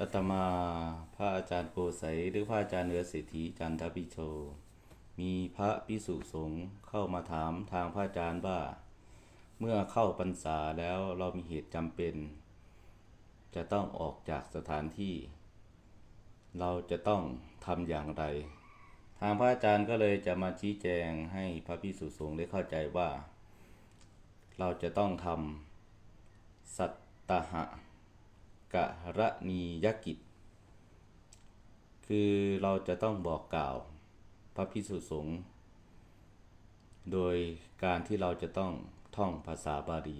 อาตมาพระอาจารย์โกไสหรือพระอาจารย์เนื้อเศรษฐีจันทพิโช มีพระพิสุสงฆ์เข้ามาถามทางพระอาจารย์ว่า เมื่อเข้าพรรษาแล้วเรามีเหตุจำเป็น จะต้องออกจากสถานที่ เราจะต้องทำอย่างไร ทางพระอาจารย์ก็เลยจะมาชี้แจงให้พระพิสุสงฆ์ได้เข้าใจว่า เราจะต้องทำสัตตหะ กะระนียกิจ คือเราจะต้องบอกกล่าวพระพิสุสงฆ์โดยการที่เราจะต้องท่องภาษาบาลี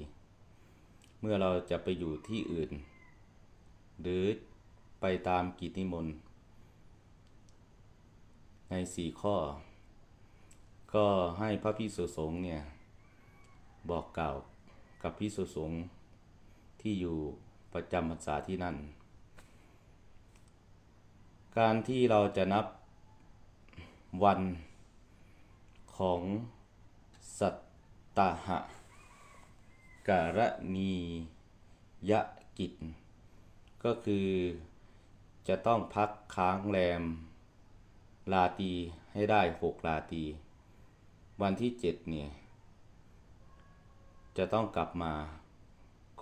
เมื่อเราจะไปอยู่ที่อื่น หรือไปตามกิจนิมนต์ในสี่ข้อ ก็ให้พระพิสุสงฆ์เนี่ย บอกกล่าวกับพิสุสงฆ์ที่อยู่ ประจำพรรษาที่นั่น การที่เราจะนับวันของสัตตหะกรณียกิจ ก็คือจะต้องพักค้างแรมลาตีให้ได้หกลาตี วันที่เจ็ดเนี่ย จะต้องกลับมา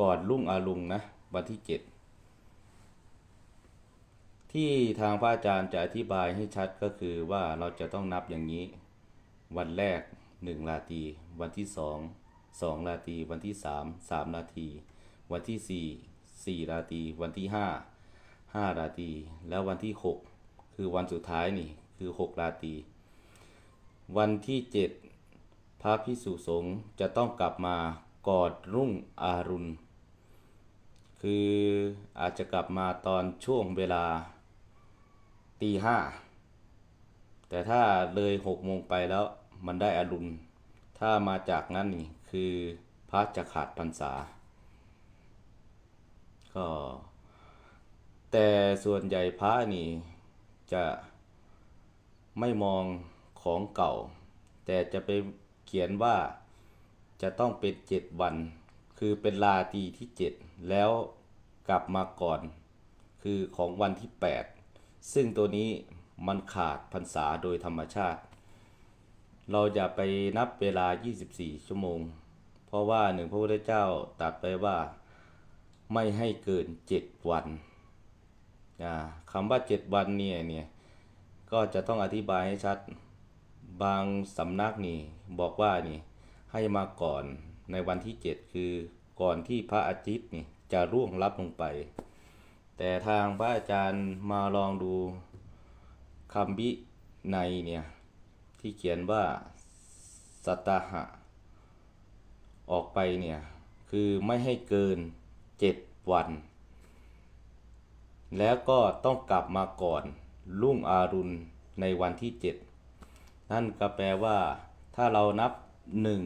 ก่อนรุ่งอารุงนะ วันที่เจ็ดที่ทางพระอาจารย์จะอธิบายให้ชัดก็คือว่าเราจะต้องนับอย่างนี้ วันแรกหนึ่งลาตีวันที่สองสองลาตีวันที่สามสามลาตีวันที่สี่สี่ลาตีวันที่ห้าห้าลาตีแล้ววันที่หกคือวันสุดท้ายนี่คือหกลาตีวันที่เจ็ดพระพิสุสงฆ์จะต้องกลับมา กอดรุ่งอารุณ คืออาจจะกลับมาตอนช่วงเวลาตีห้าแต่ถ้าเลยหกโมงไปแล้วมันได้อารุณ ถ้ามาจากนั้นนี่คือพระจะขาดพรรษา ก็ แต่ส่วนใหญ่พระนี่จะไม่มองของเก่า แต่จะไปเขียนว่าจะต้องเป็นเจ็ดวัน คือเป็นลาตรีที่เจ็ดแล้วกลับมาก่อน คือของวันที่แปดซึ่งตัวนี้มันขาดพรรษาโดยธรรมชาติ เราอย่าไปนับเวลา 24 ชั่วโมง เพราะว่าหนึ่งพระพุทธเจ้าตรัสไปว่าไม่ให้เกินเจ็ดวันคำว่าเจ็ดวันเนี่ยเนี่ยก็จะต้องอธิบายให้ชัดบางสำนักนี่บอกว่านี่ให้มาก่อน ในวันที่เจ็ดคือก่อนที่พระอาทิตย์นี่จะร่วงลับลงไป แต่ทางพระอาจารย์มาลองดูคำวิในเนี่ยที่เขียนว่าสัตตหะ ออกไปเนี่ยคือไม่ให้เกินเจ็ดวัน แล้วก็ต้องกลับมาก่อนรุ่งอารุณในวันที่เจ็ดนั่นก็แปลว่าถ้าเรานับหนึ่ง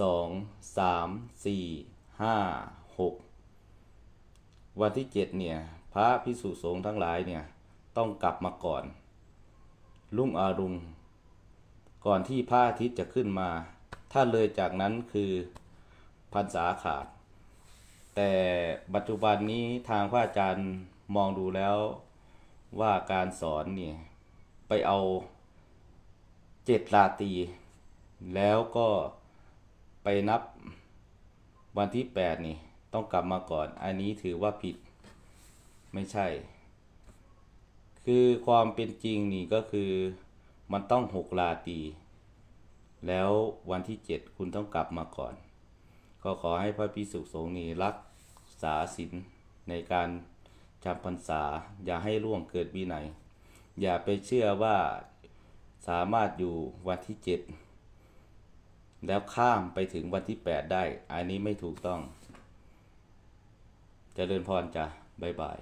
สองสามสี่ห้าหกวันที่เจ็ดเนี่ย พระพิสุสงฆ์ทั้งหลายเนี่ย ต้องกลับมาก่อนรุ่งอารุณก่อนที่พระอาทิตย์จะขึ้นมา ถ้าเลยจากนั้นคือพรรษาขาด แต่ปัจจุบันนี้ทางพระอาจารย์มองดูแล้วว่าการสอนเนี่ย ไปเอาเจ็ดราตี แล้วก็ ไปนับวันที่แปดนี่ ต้องกลับมาก่อน อันนี้ถือว่าผิดไม่ใช่ คือความเป็นจริงนี่ก็คือมันต้องหกราตี แล้ววันที่เจ็ดคุณต้องกลับมาก่อน ก็ขอให้พระพิสุสงฆ์นี่รักษาศีลในการจำพรรษา อย่าให้ล่วงเกิดวินัยอย่าไปเชื่อว่าสามารถอยู่วันที่เจ็ด แล้วข้ามไปถึงวันที่แปดได้ อันนี้ไม่ถูกต้องเจริญพรจ้ะ บ๊ายบาย